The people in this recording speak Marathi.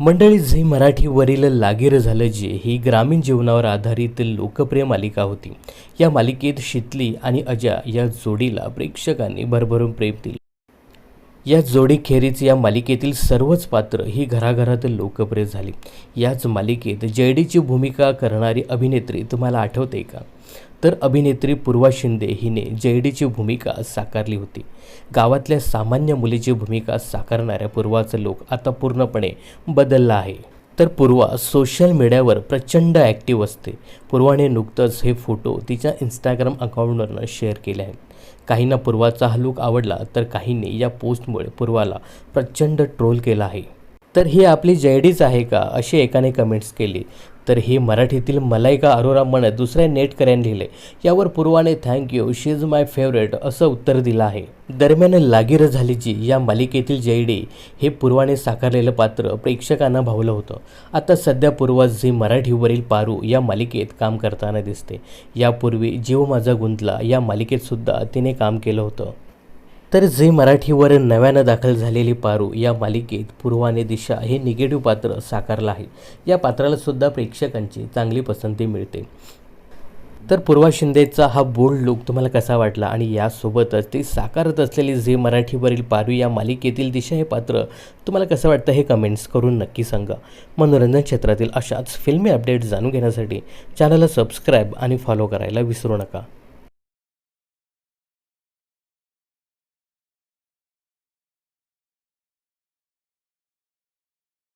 मंडळी झी मराठीवरील लागीर झालं जे ही ग्रामीण जीवनावर आधारित लोकप्रिय मालिका होती. या मालिकेत शितली आणि अजा या जोडीला प्रेक्षकांनी भरभरून प्रेम दिलं. या जोडीखेरीज या मालिकेतील सर्वच पात्र ही घराघरात लोकप्रिय झाली. याच मालिकेत जयडीची भूमिका करणारी अभिनेत्री तुम्हाला आठवते का? तर अभिनेत्री पूर्वा शिंदे हिने जयडीची भूमिका साकारली होती. गावातल्या सामान्य मुलीची भूमिका साकारणाऱ्या पूर्वाचं लोक आता पूर्णपणे बदलला आहे. तर पूर्वा सोशल मीडियावर प्रचंड ॲक्टिव्ह असते. पूर्वाने नुकतंच हे फोटो तिच्या इंस्टाग्राम अकाउंटवरनं शेअर केले आहेत. काहींना पूर्वाचा हा लूक आवडला तर काहींनी या पोस्टमुळे पूर्वाला प्रचंड ट्रोल केला आहे. तर ही आपली जयडीच आहे का? अशी एकाने कमेंट्स केली. तर हे मराठीतील मलायका अरोरा म्हणत दुसऱ्या नेटकऱ्याने लिहिले. यावर पूर्वाने thank you she is my favourite असं उत्तर दिलं आहे. दरम्यान लागीर झालीची या मालिकेतील जयडी हे पूर्वाने साकारलेलं पात्र प्रेक्षकांना भावलं होतं. आता सध्या पूर्वा झी मराठीवरील पारू या मालिकेत काम करताना दिसते. यापूर्वी जीव माझा गुंतला या मालिकेत सुद्धा तिने काम केलं होतं. तर झी मराठीवर नव्यानं दाखल झालेली पारू या मालिकेत पूर्वाने दिशा हे निगेटिव्ह पात्र साकारलं आहे. या पात्रालासुद्धा प्रेक्षकांची चांगली पसंती मिळते. तर पूर्वा शिंदेचा हा बोल्ड लुक तुम्हाला कसा वाटला? आणि यासोबतच ती साकारत असलेली झी मराठीवरील पारू या मालिकेतील दिशा हे पात्र तुम्हाला कसं वाटतं हे कमेंट्स करून नक्की सांगा. मनोरंजन क्षेत्रातील अशाच फिल्मी अपडेट्स जाणून घेण्यासाठी चॅनलला सबस्क्राईब आणि फॉलो करायला विसरू नका.